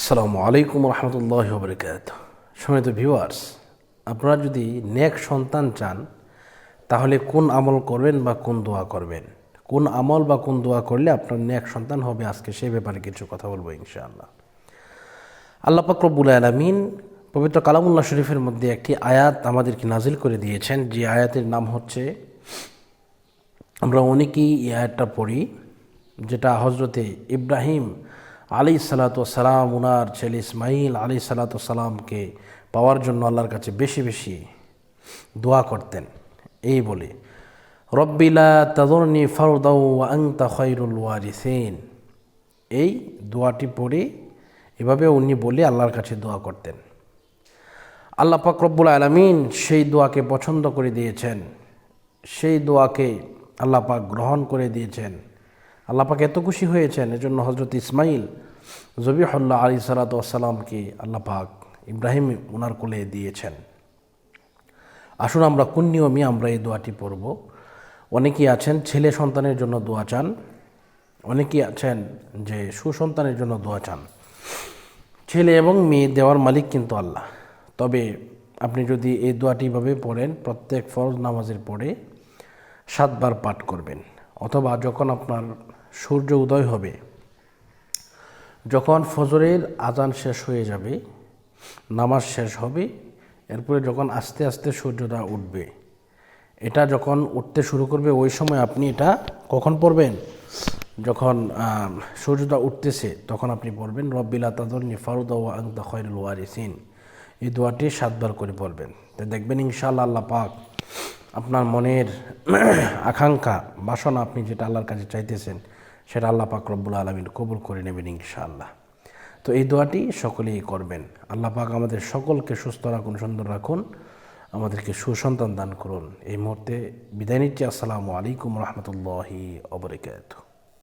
আসসালামু আলাইকুম রহমতুল্লাহ বরকাত সময়ত ভিউয়ার্স আপনারা যদি নেক সন্তান চান, তাহলে কোন আমল করবেন বা কোন দোয়া করবেন? কোন আমল বা কোন দোয়া করলে আপনার নেক সন্তান হবে? আজকে সে ব্যাপারে কিছু কথা বলব ইনশাআল্লাহ। আল্লাহ পাক রব্বুল আলমিন পবিত্র কালামুল্লাহ শরীফের মধ্যে একটি আয়াত আমাদেরকে নাজিল করে দিয়েছেন। যে আয়াতের নাম হচ্ছে, আমরা অনেকেই এই আয়াতটা পড়ি, যেটা হজরতে ইব্রাহিম আলী সালাতাম উনার ছেলে ইসমাইল আলী সালাতামকে পাওয়ার জন্য আল্লাহর কাছে বেশি বেশি দোয়া করতেন। এই বলে রব্বিলা তাদরনি ফারদাউ আংতা খৈরুল ওয়ারিসেন। এই দোয়াটি পড়ে এভাবে উনি বলে আল্লাহর কাছে দোয়া করতেন। আল্লাহ রব্বুল আলমিন সেই দোয়াকে পছন্দ করে দিয়েছেন। সেই দোয়াকে আল্লাহ পাক গ্রহণ করে দিয়েছেন। আল্লাহ পাক এত খুশি হয়েছেন, এজন্য হজরত ইসমাইল জবিহল্লা আলী সালাতামকে আল্লাহ পাক ইব্রাহিম উনার কোলে দিয়েছেন। আসুন আমরা কোন নিয়মে আমরা এই দোয়াটি পড়ব। অনেকেই আছেন ছেলে সন্তানের জন্য দোয়া চান, অনেকেই আছেন যে সুসন্তানের জন্য দোয়া চান। ছেলে এবং মেয়ে দেওয়ার মালিক কিন্তু আল্লাহ। তবে আপনি যদি এই দোয়াটিভাবে পড়েন, প্রত্যেক ফরজ নামাজের পরে সাতবার পাঠ করবেন, অথবা যখন আপনার সূর্য উদয় হবে। যখন ফজরের আজান শেষ হয়ে যাবে, নামাজ শেষ হবে, এরপরে যখন আস্তে আস্তে সূর্যটা উঠবে, এটা যখন উঠতে শুরু করবে, ওই সময় আপনি এটা কখন পড়বেন? যখন সূর্যটা উঠতেছে, তখন আপনি পড়বেন রব্বিলা তাদর নিফারুদ আংদা খয়রুল ওয়ারিসিন। এই দোয়াটি সাতবার করে পড়বেন। তো দেখবেন ইনশাআল্লাহ আল্লাহ পাক আপনার মনের আকাঙ্ক্ষা, বাসনা আপনি যেটা আল্লাহর কাছে চাইতেছেন সেটা আল্লাহ পাক রব্বুল আলমিন কবুল করে নেবেন ইনশাআল্লাহ। তো এই দোয়াটি সকলেই করবেন। আল্লাহ পাক আমাদের সকলকে সুস্থ রাখুন, সুন্দর রাখুন, আমাদেরকে সুসন্তান দান করুন। এই মুহূর্তে বিদায় নিচ্ছি। আসসালামু আলাইকুম রহমতুল্লাহি অবরিকাত